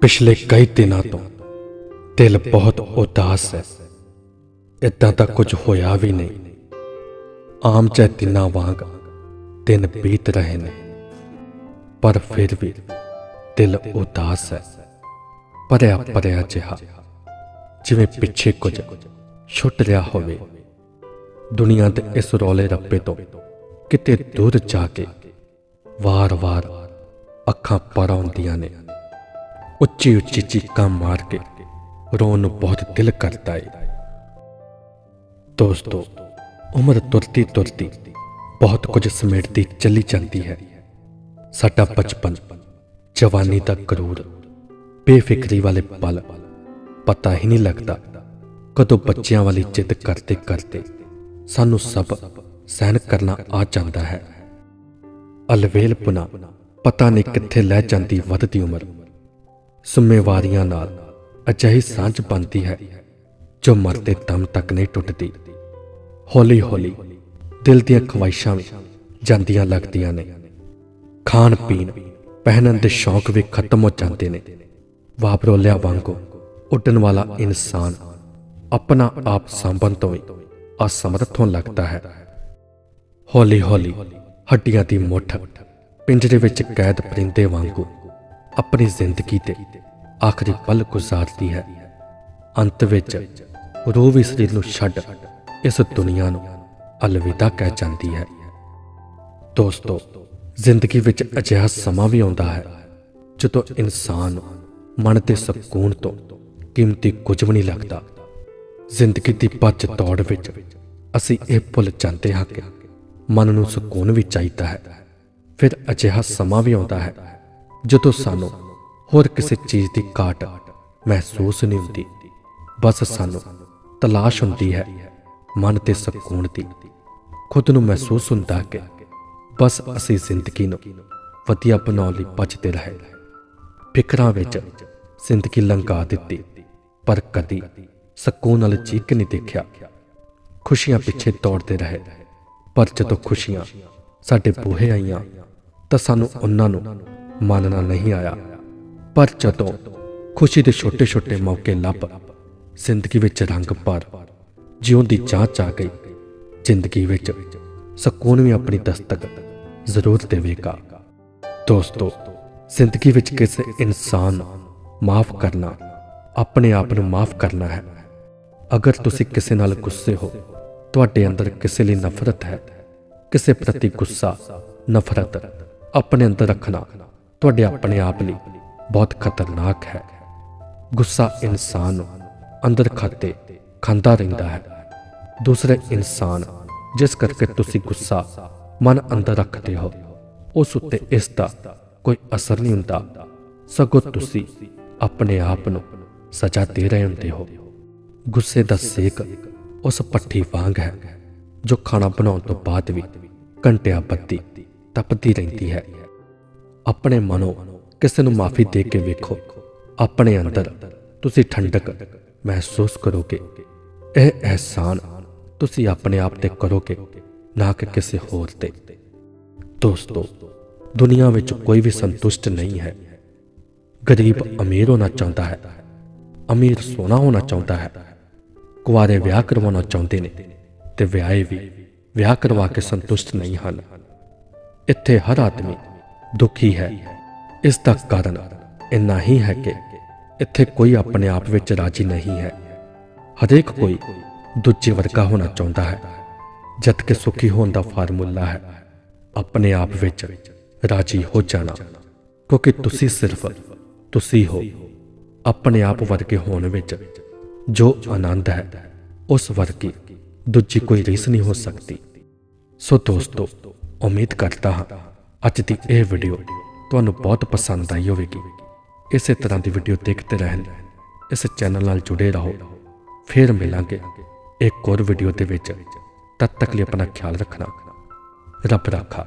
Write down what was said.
ਪਿਛਲੇ ਕਈ ਦਿਨਾਂ ਤੋਂ ਦਿਲ ਬਹੁਤ ਉਦਾਸ ਹੈ। ਇਦਾਂ ਤਾਂ ਕੁਝ ਹੋਇਆ ਵੀ ਨਹੀਂ। ਆਮ ਜਿਹੇ ਦਿਨਾਂ ਵਾਂਗ ਦਿਨ ਬੀਤ ਰਹੇ ਨੇ। ਪਰ ਫਿਰ ਵੀ ਦਿਲ ਉਦਾਸ ਹੈ। ਭਰਿਆ ਭਰਿਆ ਜਿਹਾ, ਜਿਵੇਂ ਪਿੱਛੇ ਕੁਝ ਛੁੱਟ ਰਿਹਾ ਹੋਵੇ। ਦੁਨੀਆ ਦੇ ਇਸ ਰੌਲੇ ਰੱਪੇ ਤੋਂ ਕਿਤੇ ਦੂਰ ਜਾ ਕੇ ਵਾਰ-ਵਾਰ ਅੱਖਾਂ ਪਰ ਆਉਂਦੀਆਂ ਨੇ। ਉੱਚੀ ਉੱਚੀ ਚੀਕਾਂ ਮਾਰ ਕੇ ਰੋਣ ਨੂੰ ਬਹੁਤ ਦਿਲ ਕਰਦਾ ਏ। ਦੋਸਤੋ, ਉਮਰ ਤੁਰਤੀ ਤੁਰਤੀ ਬਹੁਤ ਕੁਝ ਸਮੇਟਦੀ ਚੱਲੀ ਜਾਂਦੀ ਹੈ। ਸਾਡਾ ਬਚਪਨ, ਜਵਾਨੀ ਦਾ ਕਰੂਰ, ਬੇਫਿਕਰੀ ਵਾਲੇ ਪਲ ਪਤਾ ਹੀ ਨਹੀਂ ਲੱਗਦਾ ਕਦੋਂ ਬੱਚਿਆਂ ਵਾਲੀ ਜਿੱਦ ਕਰਦੇ ਕਰਦੇ ਸਾਨੂੰ ਸਭ ਸਹਿਨ ਕਰਨਾ ਆ ਜਾਂਦਾ ਹੈ। ਅਲਵੇਲ ਪੁਨਾ, ਪਤਾ ਨਹੀਂ ਕਿੱਥੇ ਲੈ ਜਾਂਦੀ ਵੱਧਦੀ ਉਮਰ। ਜ਼ਿੰਮੇਵਾਰੀਆਂ ਨਾਲ ਅਜਿਹੀ ਸਾਂਝ ਬਣਦੀ ਹੈ ਜੋ ਮਰਦੇ ਦਮ ਤੱਕ ਨਹੀਂ ਟੁੱਟਦੀ। ਹੌਲੀ ਹੌਲੀ ਦਿਲ ਦੀਆਂ ਖਵਾਇਸ਼ਾਂ ਵੀ ਜਾਂਦੀਆਂ ਲੱਗਦੀਆਂ ਨੇ। ਖਾਣ ਪੀਣ ਪਹਿਨਣ ਦੇ ਸ਼ੌਕ ਵੀ ਖਤਮ ਹੋ ਜਾਂਦੇ ਨੇ। ਵਾਪਰੋਲਿਆ ਵਾਂਗੂ ਉੱਡਣ ਵਾਲਾ ਇਨਸਾਨ ਆਪਣਾ ਆਪ ਸੰਭਨ ਤੋਂ ਵੀ ਅਸਮਰਥ ਹੋਣ ਲੱਗਦਾ ਹੈ। ਹੌਲੀ ਹੌਲੀ ਹੱਡੀਆਂ ਦੀ ਮੁੱਠ ਪਿੰਜਰੇ ਵਿੱਚ ਕੈਦ ਪਰਿੰਦੇ ਵਾਂਗੂ ਆਪਣੀ ਜ਼ਿੰਦਗੀ ਦੇ ਆਖਰੀ ਪਲ ਗੁਜ਼ਾਰਦੀ ਹੈ। ਅੰਤ ਵਿੱਚ ਰੂਹ ਵੀ ਸਰੀਰ ਨੂੰ ਛੱਡ ਇਸ ਦੁਨੀਆ ਨੂੰ ਅਲਵਿਦਾ ਕਹਿ ਜਾਂਦੀ ਹੈ। ਦੋਸਤੋ, ਜ਼ਿੰਦਗੀ ਵਿੱਚ ਅਜਿਹਾ ਸਮਾਂ ਵੀ ਆਉਂਦਾ ਹੈ ਜਦੋਂ ਇਨਸਾਨ ਮਨ ਦੇ ਸਕੂਨ ਤੋਂ ਕੀਮਤੀ ਕੁਝ ਵੀ ਨਹੀਂ ਲੱਗਦਾ। ਜ਼ਿੰਦਗੀ ਦੀ ਭੱਜ ਦੌੜ ਵਿੱਚ ਅਸੀਂ ਇਹ ਭੁੱਲ ਜਾਂਦੇ ਹਾਂ ਕਿ ਮਨ ਨੂੰ ਸਕੂਨ ਵੀ ਚਾਹੀਦਾ ਹੈ। ਫਿਰ ਅਜਿਹਾ ਸਮਾਂ ਵੀ ਆਉਂਦਾ ਹੈ ਜਦੋਂ ਸਾਨੂੰ ਹੋਰ ਕਿਸੇ ਚੀਜ਼ ਦੀ ਘਾਟ ਮਹਿਸੂਸ ਨਹੀਂ ਹੁੰਦੀ, ਬਸ ਸਾਨੂੰ ਤਲਾਸ਼ ਹੁੰਦੀ ਹੈ, ਮਨ ਤੇ ਸਕੂਨ ਦੀ। ਖੁਦ ਨੂੰ ਮਹਿਸੂਸ ਹੁੰਦਾ ਕਿ ਬਸ ਅਸੀਂ ਜ਼ਿੰਦਗੀ ਨੂੰ ਵਧੀਆ ਬਣਾਉਣ ਲਈ ਭੱਜਦੇ ਰਹੇ। ਫਿਕਰਾਂ ਵਿੱਚ ਜ਼ਿੰਦਗੀ ਲੰਘਾ ਦਿੱਤੀ, ਪਰ ਕਦੀ ਸਕੂਨ ਨਾਲ ਚੀਕ ਨਹੀਂ ਦੇਖਿਆ। ਖੁਸ਼ੀਆਂ ਪਿੱਛੇ ਦੌੜਦੇ ਰਹੇ, ਪਰ ਜਦੋਂ ਖੁਸ਼ੀਆਂ ਸਾਡੇ ਬੂਹੇ ਆਈਆਂ, ਤਾਂ ਸਾਨੂੰ ਉਹਨਾਂ ਨੂੰ ਮੰਨਣਾ ਨਹੀਂ ਆਇਆ। ਪਰ ਜਦੋਂ ਖੁਸ਼ੀ ਦੇ ਛੋਟੇ-ਛੋਟੇ ਮੌਕੇ ਲੱਭ, ਜ਼ਿੰਦਗੀ ਵਿੱਚ ਰੰਗ ਭਰ ਜਿਉਂ ਦੀ ਚਾਹ ਆ ਗਈ। ਜ਼ਿੰਦਗੀ ਵਿੱਚ ਸਕੂਨ ਵੀ ਆਪਣੀ ਦਸਤਕ ਜ਼ਰੂਰ ਦੇਵੇਗਾ। ਦੋਸਤੋ, ਜ਼ਿੰਦਗੀ ਵਿੱਚ ਕਿਸੇ ਇਨਸਾਨ ਨੂੰ ਮਾਫ ਕਰਨਾ ਆਪਣੇ ਆਪ ਨੂੰ ਮਾਫ ਕਰਨਾ ਹੈ। ਅਗਰ ਤੁਸੀਂ ਕਿਸੇ ਨਾਲ ਗੁੱਸੇ ਹੋ, ਤੁਹਾਡੇ ਅੰਦਰ ਕਿਸੇ ਲਈ ਨਫ਼ਰਤ ਹੈ, ਕਿਸੇ ਪ੍ਰਤੀ ਗੁੱਸਾ, ਨਫ਼ਰਤ ਆਪਣੇ ਅੰਦਰ ਰੱਖਣਾ ਤੁਹਾਡੇ ਆਪਣੇ ਆਪ ਲਈ ਬਹੁਤ ਖਤਰਨਾਕ ਹੈ। ਗੁੱਸਾ ਇਨਸਾਨ ਨੂੰ ਅੰਦਰ ਖਾਤੇ ਖਾਂਦਾ ਰਹਿੰਦਾ ਹੈ। ਦੂਸਰੇ ਇਨਸਾਨ, ਜਿਸ ਕਰਕੇ ਤੁਸੀਂ ਗੁੱਸਾ ਮਨ ਅੰਦਰ ਰੱਖਦੇ ਹੋ, ਉਸ ਉੱਤੇ ਇਸ ਦਾ ਕੋਈ ਅਸਰ ਨਹੀਂ ਹੁੰਦਾ। ਸਗੋਂ ਤੁਸੀਂ ਆਪਣੇ ਆਪ ਨੂੰ ਸਜ਼ਾ ਦੇ ਰਹੇ ਹੁੰਦੇ ਹੋ। ਗੁੱਸੇ ਦਾ ਸੇਕ ਉਸ ਪੱਠੀ ਵਾਂਗ ਹੈ, ਜੋ ਖਾਣਾ ਬਣਾਉਣ ਤੋਂ ਬਾਅਦ ਵੀ ਘੰਟਿਆਂ ਬੱਤੀ ਤਪਦੀ ਰਹਿੰਦੀ ਹੈ। ਆਪਣੇ ਮਨੋਂ ਕਿਸੇ ਨੂੰ ਮਾਫੀ ਦੇ ਕੇ ਵੇਖੋ। ਆਪਣੇ ਅੰਦਰ ਤੁਸੀਂ ਠੰਡਕ ਮਹਿਸੂਸ ਕਰੋਗੇ। ਇਹ ਅਹਿਸਾਨ ਤੁਸੀਂ ਆਪਣੇ ਆਪ ਤੇ ਕਰੋਗੇ, ਨਾ ਕਿ ਕਿਸੇ ਹੋਰ ਤੇ। ਦੋਸਤੋ, ਦੁਨੀਆ ਵਿੱਚ ਕੋਈ ਵੀ ਸੰਤੁਸ਼ਟ ਨਹੀਂ ਹੈ। ਗਰੀਬ ਅਮੀਰ ਹੋਣਾ ਚਾਹੁੰਦਾ ਹੈ। ਅਮੀਰ ਸੋਨਾ ਹੋਣਾ ਚਾਹੁੰਦਾ ਹੈ। ਕੁਆਰੇ ਵਿਆਹ ਕਰਵਾਉਣਾ ਚਾਹੁੰਦੇ ਨੇ ਤੇ ਵਿਆਹੇ ਵੀ ਵਿਆਹ ਕਰਵਾ ਕੇ ਸੰਤੁਸ਼ਟ ਨਹੀਂ ਹਨ। ਇੱਥੇ ਹਰ ਆਦਮੀ ਦੁਖੀ ਹੈ। ਇਸ ਦਾ ਕਾਰਨ ਇੰਨਾ ਹੀ ਹੈ ਕਿ ਇੱਥੇ ਕੋਈ ਆਪਣੇ ਆਪ ਵਿੱਚ ਰਾਜੀ ਨਹੀਂ ਹੈ। ਹਰੇਕ ਕੋਈ ਦੂਜੇ ਵਰਗਾ ਹੋਣਾ ਚਾਹੁੰਦਾ ਹੈ। ਜਦ ਕਿ ਸੁਖੀ ਹੋਣ ਦਾ ਫਾਰਮੂਲਾ ਹੈ, ਆਪਣੇ ਆਪ ਵਿੱਚ ਰਾਜੀ ਹੋ ਜਾਣਾ। ਕਿਉਂਕਿ ਤੁਸੀਂ ਸਿਰਫ ਤੁਸੀਂ ਹੋ, ਆਪਣੇ ਆਪ ਵਰਗੇ ਹੋਣ ਵਿੱਚ ਜੋ ਆਨੰਦ ਹੈ, ਉਸ ਵਰਗੀ ਦੂਜੀ ਕੋਈ ਰੀਸ ਨਹੀਂ ਹੋ ਸਕਦੀ। ਸੋ ਦੋਸਤੋ, ਉਮੀਦ ਕਰਦਾ ਹਾਂ ਅੱਜ ਦੀ ਇਹ ਵੀਡੀਓ ਤੁਹਾਨੂੰ ਬਹੁਤ ਪਸੰਦ ਆਈ ਹੋਵੇਗੀ। ਇਸੇ ਤਰ੍ਹਾਂ ਦੀ ਵੀਡੀਓ ਦੇਖਦੇ ਰਹਿਣ, ਇਸ ਚੈਨਲ ਨਾਲ ਜੁੜੇ ਰਹੋ, ਫਿਰ ਮਿਲਾਂਗੇ ਇੱਕ ਹੋਰ ਵੀਡੀਓ ਦੇ ਵਿੱਚ। ਤਦ ਤੱਕ ਲਈ ਆਪਣਾ ਖਿਆਲ ਰੱਖਣਾ। ਰੱਬ ਰਾਖਾ।